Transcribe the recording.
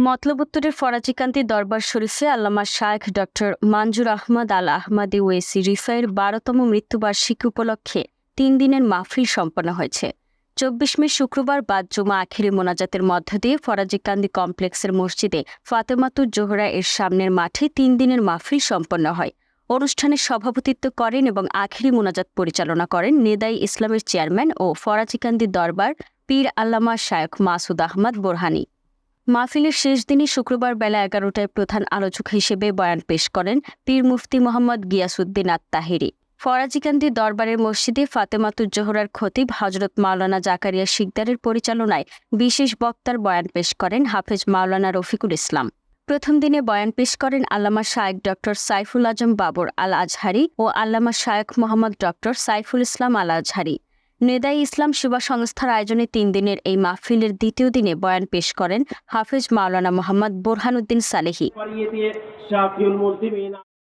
মতলব উত্তরের ফরাজিকান্তি দরবার শরীফে আল্লামা শায়েখ ডক্টর মানজুর আহমদ আল আহমদি ওয়েসি রিফাইয়ের বারোতম মৃত্যুবার্ষিকী উপলক্ষে তিন দিনের মাহফিল সম্পন্ন হয়েছে। চব্বিশ মে শুক্রবার বাদ জুমা আখেরি মোনাজাতের মধ্য দিয়ে ফরাজিকান্দি কমপ্লেক্সের মসজিদে ফাতেমাতুর জোহরা এর সামনের মাঠে তিন দিনের মাহফিল সম্পন্ন হয়। অনুষ্ঠানে সভাপতিত্ব করেন এবং আখেরি মোনাজাত পরিচালনা করেন নেদাই ইসলামের চেয়ারম্যান ও ফরাজিকান্দি দরবার পীর আল্লামা শায়েখ মাসুদ আহমদ বোরহানি। মাহফিলের শেষ দিনে শুক্রবার বেলা এগারোটায় প্রধান আলোচক হিসেবে বয়ান পেশ করেন পীর মুফতি মোহাম্মদ গিয়াসুদ্দিন আত্মাহিরি ফরাজিকান্দি দরবারের মসজিদে ফাতেমাতুর জোহরার খতিব হজরত মাওলানা জাকারিয়া শিকদারের পরিচালনায় বিশেষ বক্তার বয়ান পেশ করেন হাফেজ মাওলানা রফিকুল ইসলাম। প্রথম দিনে বয়ান পেশ করেন আল্লামা শায়েক ডক্টর সাইফুল আজম বাবর আল আজহারি ও আল্লামা শায়েক মোহাম্মদ ডক্টর সাইফুল ইসলাম আল আজহারি নেদাই ইসলাম সেবা সংস্থার আয়োজনে তিন দিনের এই মাহফিলের দ্বিতীয় দিনে বয়ান পেশ করেন হাফেজ মাওলানা মোহাম্মদ বোরহানুদ্দিন সালেহি।